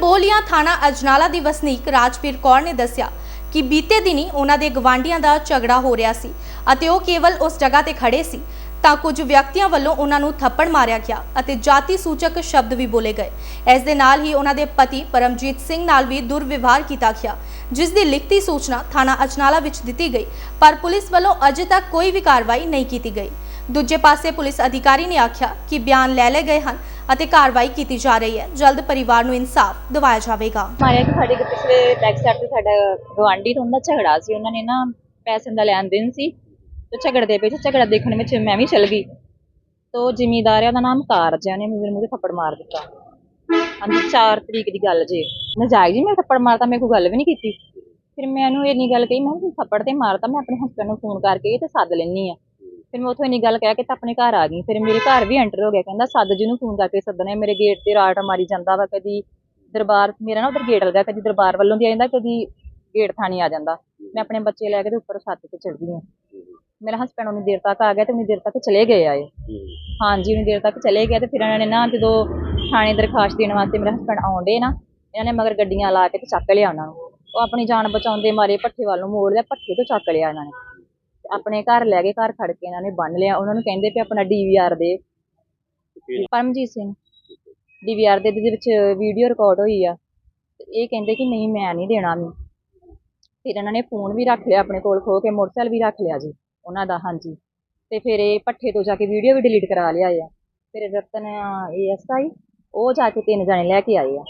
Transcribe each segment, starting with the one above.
ਬੋਲੀਆਂ ਥਾਣਾ ਅਜਨਾਲਾ ਦੀ ਵਸਨੀਕ ਰਾਜਵੀਰ ਕੌਰ ਨੇ ਦੱਸਿਆ ਕਿ ਬੀਤੇ ਦਿਨੀ ਉਹਨਾਂ ਦੇ ਗਵਾਂਢੀਆਂ ਦਾ ਝਗੜਾ ਹੋ ਰਿਹਾ ਸੀ ਅਤੇ ਉਹ ਕੇਵਲ ਉਸ ਜਗ੍ਹਾ ਤੇ ਖੜੇ ਸੀ ਤਾਂ ਕੁਝ ਵਿਅਕਤੀਆਂ ਵੱਲੋਂ ਉਹਨਾਂ ਨੂੰ ਥੱਪੜ ਮਾਰਿਆ ਗਿਆ ਅਤੇ ਜਾਤੀ ਸੂਚਕ ਸ਼ਬਦ ਵੀ ਬੋਲੇ ਗਏ। ਇਸ ਦੇ ਨਾਲ ਹੀ ਉਹਨਾਂ ਦੇ ਪਤੀ ਪਰਮਜੀਤ ਸਿੰਘ ਨਾਲ ਵੀ ਦੁਰਵਿਵਹਾਰ ਕੀਤਾ ਗਿਆ, ਜਿਸ ਦੀ ਲਿਖਤੀ ਸੂਚਨਾ ਥਾਣਾ ਅਜਨਾਲਾ ਵਿੱਚ ਦਿੱਤੀ ਗਈ, ਪਰ ਪੁਲਿਸ ਵੱਲੋਂ ਅਜੇ ਤੱਕ ਕੋਈ ਵੀ ਕਾਰਵਾਈ ਨਹੀਂ ਕੀਤੀ ਗਈ। ਦੂਜੇ ਪਾਸੇ ਪੁਲਿਸ ਅਧਿਕਾਰੀ ਨੇ ਆਖਿਆ ਕਿ ਬਿਆਨ ਲੈ ਲਏ ਗਏ ਹਨ ਅਤੇ ਕਾਰਵਾਈ ਕੀਤੀ ਜਾ ਰਹੀ ਹੈ। ਜਲਦ ਪਰਿਵਾਰ ਨੂੰ ਇਨਸਾਫ ਦਿਵਾਇਆ ਜਾਵੇਗਾ। ਮਾਰਿਆ ਕਿ ਸਾਡੇ ਪਿਛਲੇ ਬੈਕ ਸਾਈਡ ਤੇ ਸਾਡਾ ਗਵਾਂਢੀ ਤੋਂ ਦਾ ਝਗੜਾ ਸੀ। ਉਹਨਾਂ ਨੇ ਨਾ ਪੈਸੇ ਦਾ ਲੈਣ ਦੇਣ ਸੀ ਤੇ ਝਗੜਦੇ ਪਏ ਸੀ। ਝਗੜਾ ਦੇਖਣ ਵਿੱਚ ਮੈਂ ਵੀ ਚਲ ਗਈ। ਤੋ ਜ਼ਿਮੀਦਾਰ ਹੈ ਉਹਦਾ ਨਾਮ ਕਾਰਜ ਹੈ ਉਹਨੇ ਮੇਰੇ ਮੂੰਹ ਤੇ ਥੱਪੜ ਮਾਰ ਦਿੱਤਾ। ਹਾਂਜੀ 4 ਤਰੀਕ ਦੀ ਗੱਲ ਜੇ। ਨਜਾਇਜ਼ ਜੀ ਮੈਂ ਥੱਪੜ ਮਾਰਤਾ ਮੇਰੇ ਕੋਈ ਗੱਲ ਵੀ ਨਹੀਂ ਕੀਤੀ। ਫਿਰ ਮੈਂ ਉਹਨੂੰ ਇੰਨੀ ਗੱਲ ਕਹੀ, ਮੈਂ ਕਿਹਾ ਥੱਪੜ ਤੇ ਮਾਰਤਾ, ਮੈਂ ਆਪਣੇ ਹਸਬੰਡ ਨੂੰ ਫੋਨ ਕਰਕੇ ਤੇ ਸੱਦ ਲੈਣੀ ਆ। ਫਿਰ ਮੈਂ ਉੱਥੋਂ ਇੰਨੀ ਗੱਲ ਕਹਿ ਕੇ ਤਾਂ ਆਪਣੇ ਘਰ ਆ ਗਈ। ਫਿਰ ਮੇਰੇ ਘਰ ਵੀ ਐਂਟਰ ਹੋ ਗਿਆ। ਕਹਿੰਦਾ, ਸੱਦ ਜੀ ਨੂੰ ਫੋਨ ਕਰਕੇ ਸੱਦਣੇ। ਮੇਰੇ ਗੇਟ ਤੇ ਰਾਟ ਮਾਰੀ ਜਾਂਦਾ ਵਾ, ਕਦੀ ਦਰਬਾਰ, ਮੇਰਾ ਨਾ ਉਧਰ ਗੇਟ ਲੱਗਾ, ਕਦੀ ਦਰਬਾਰ ਵੱਲੋਂ ਦੀ ਆ ਜਾਂਦਾ, ਕਦੀ ਗੇਟ ਥਾਣੀ ਆ ਜਾਂਦਾ। ਮੈਂ ਆਪਣੇ ਬੱਚੇ ਲੈ ਕੇ ਤੇ ਉੱਪਰ ਛੱਤ ਤੇ ਚੜ ਗਈ ਹਾਂ। ਮੇਰਾ ਹਸਬੰਡ ਉਨੀ ਦੇਰ ਤੱਕ ਆ ਗਿਆ ਤੇ ਉਨੀ ਦੇਰ ਤੱਕ ਚਲੇ ਗਏ ਆ ਇਹ। ਹਾਂਜੀ, ਉਨੀ ਦੇਰ ਤੱਕ ਚਲੇ ਗਏ ਤੇ ਫਿਰ ਇਹਨਾਂ ਨੇ ਨਾ ਜਦੋਂ ਥਾਣੇ ਦਰਖਾਸਤ ਦੇਣ ਵਾਸਤੇ ਮੇਰਾ ਹਸਬੰਡ ਆਉਂਦੇ ਨਾ, ਇਹਨਾਂ ਨੇ ਮਗਰ ਗੱਡੀਆਂ ਲਾ ਕੇ ਤੇ ਚੱਕ ਲਿਆ ਉਹਨਾਂ ਨੂੰ। ਉਹ ਆਪਣੀ ਜਾਨ ਬਚਾਉਂਦੇ ਮਾਰੇ ਭੱਠੇ ਵੱਲ ਨੂੰ ਮੋੜ ਲਿਆ, ਭੱਠੇ ਤੋਂ ਚੱਕ ਲਿਆ ਇਹਨਾਂ ਨੇ। ਆਪਣੇ ਘਰ ਲੈ ਗਏ ਘਰ ਖੜ ਕੇ ਇਹਨਾਂ ਨੇ ਬੰਨ ਲਿਆ। ਉਹਨਾਂ ਨੂੰ ਕਹਿੰਦੇ ਵੀ ਆਪਣਾ ਡੀਵੀਆਰ ਦੇ। ਪਰਮਜੀਤ ਸਿੰਘ ਡੀਵੀਆਰ ਦੇ ਦੇ ਵਿੱਚ ਵੀਡੀਓ ਰਿਕਾਰਡ ਹੋਈ ਆ। ਇਹ ਕਹਿੰਦੇ ਕਿ ਨਹੀਂ ਮੈਂ ਨਹੀਂ ਦੇਣਾ ਵੀ ਫਿਰ ਇਹਨਾਂ ਨੇ ਫੋਨ ਵੀ ਰੱਖ ਲਿਆ ਆਪਣੇ ਕੋਲ ਖੋ ਕੇ ਮੋਟਰਸਾਈਕਲ ਵੀ ਰੱਖ ਲਿਆ ਜੀ ਉਹਨਾਂ ਦਾ ਹਾਂਜੀ। ਤੇ ਫਿਰ ਇਹ ਪੱਠੇ ਤੋਂ ਜਾ ਕੇ ਵੀਡੀਓ ਵੀ ਡਿਲੀਟ ਕਰਾ ਲਿਆ ਆ। ਫਿਰ ਰਤਨ ਏਐਸਆਈ ਉਹ ਜਾ ਕੇ ਤਿੰਨ ਜਣੇ ਲੈ ਕੇ ਆਏ ਆ।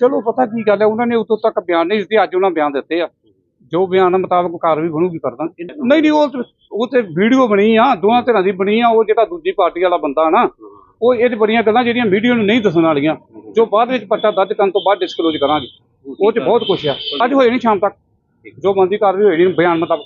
ਚਲੋ ਪਤਾ ਕੀ ਗੱਲ ਹੈ ਉਹਨਾਂ ਨੇ ਉਦੋਂ ਤੱਕ ਬਿਆਨ ਨਹੀਂ ਦਿੱਤੇ ਅੱਜ ਉਹਨਾਂ ਬਿਆਨ ਦਿੱਤੇ ਆ। ਜੋ ਬਿਆਨ ਮੁਤਾਬਕ ਕਾਰਵਾਈ ਬਣੂਗੀ ਕਰਦਾ। ਨਹੀਂ ਨਹੀਂ, ਉਹ ਤੇ- ਉਹ ਤੇ ਵੀਡੀਓ ਬਣੀ ਆ ਦੋਵਾਂ ਧਿਰਾਂ ਦੀ ਬਣੀ ਆ, ਉਹ ਜਿਹੜਾ ਦੂਜੀ ਪਾਰਟੀ ਵਾਲਾ ਬੰਦਾ ਨਾ, ਉਹ ਇਹ ਤੇ ਬੜੀਆਂ ਗੱਲਾਂ ਜਿਹੜੀਆਂ ਵੀਡੀਓ ਨੂੰ ਨਹੀਂ ਦੱਸਣ ਵਾਲੀਆਂ, ਜੋ ਬਾਅਦ ਵਿੱਚ ਪੱਟਾ ਦਰਜ ਕਰਨ ਤੋਂ ਬਾਅਦ ਡਿਸਕਲੋਜ਼ ਕਰਾਂਗੇ। ਉਹ ਚ ਬਹੁਤ ਕੁਝ ਆ। ਅੱਜ ਹੋਏ ਨਹੀਂ ਸ਼ਾਮ ਤੱਕ। ਜੋ ਬੰਦੀ ਕਾਰਵਾਈ ਹੋਈ ਨਹੀਂ ਬਿਆਨ ਮੁਤਾਬਕ।